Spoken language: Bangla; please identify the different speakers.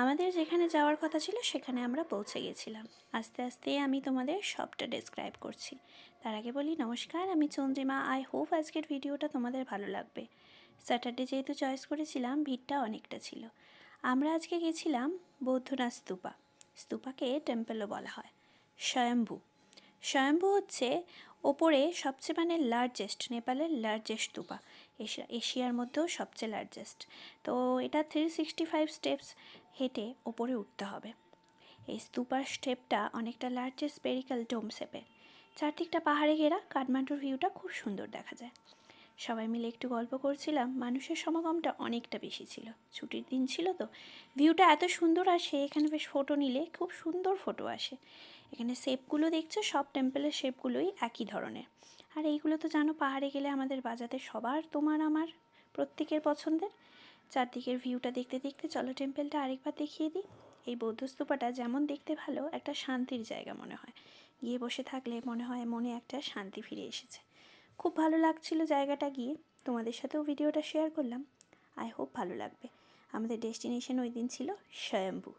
Speaker 1: আমাদের যেখানে যাওয়ার কথা ছিল, সেখানে আমরা পৌঁছে গেছিলাম। আস্তে আস্তে আমি তোমাদের সবটা ডেসক্রাইব করছি। তার আগে বলি, নমস্কার, আমি চন্দ্রিমা। আই হোপ আজকের ভিডিওটা তোমাদের ভালো লাগবে। স্যাটারডে যেহেতু চয়েস করেছিলাম, ভিড়টা অনেকটা ছিল। আমরা আজকে গেছিলাম বৌদ্ধনাথ স্তূপা। স্তূপাকে টেম্পেলও বলা হয়। স্বয়ম্ভু। স্বয়ম্ভু হচ্ছে ওপরে সবচেয়ে মানে লার্জেস্ট নেপালের লার্জেস্ট স্তূপা এশিয়া, এশিয়ার মধ্যেও সবচেয়ে লার্জেস্ট তো এটা থ্রি সিক্সটি ফাইভ স্টেপস হেঁটে ওপরে উঠতে হবে। এই স্তূপার স্টেপটা অনেকটা লার্জেস্ট স্পেরিক্যাল ডোম শেপের চারদিকটা পাহাড়ে ঘেরা, কাঠমান্ডুর ভিউটা খুব সুন্দর দেখা যায়। সবাই মিলে একটু গল্প করছিলাম, মানুষের সমাগমটা অনেকটা বেশি ছিল। ছুটির দিন ছিল তো। ভিউটা এত সুন্দর আসে এখানে বেশ ফটো নিলে খুব সুন্দর ফটো আসে। এখানে শেপগুলো দেখছ, সব টেম্পলের শেপগুলোই একই ধরনের। আর এইগুলো তো জানো, পাহাড়ে গেলে আমাদের বাজাতে সবার তোমার আমার, প্রত্যেকের পছন্দের। চারদিকের ভিউটা দেখতে দেখতে চলো টেম্পলটা আরেকবার দেখিয়ে দিই। এই বৌদ্ধ স্তূপাটা যেমন দেখতে ভালো, একটা শান্তির জায়গা মনে হয়। গিয়ে বসে থাকলে মনে হয় মনে একটা শান্তি ফিরে এসেছে। খুব ভালো লাগছিল জায়গাটা গিয়ে। তোমাদের সাথেও ভিডিওটা শেয়ার করলাম। আই হোপ ভালো লাগবে। আমাদের ডেস্টিনেশন ওই দিন ছিল স্বয়ম্ভু।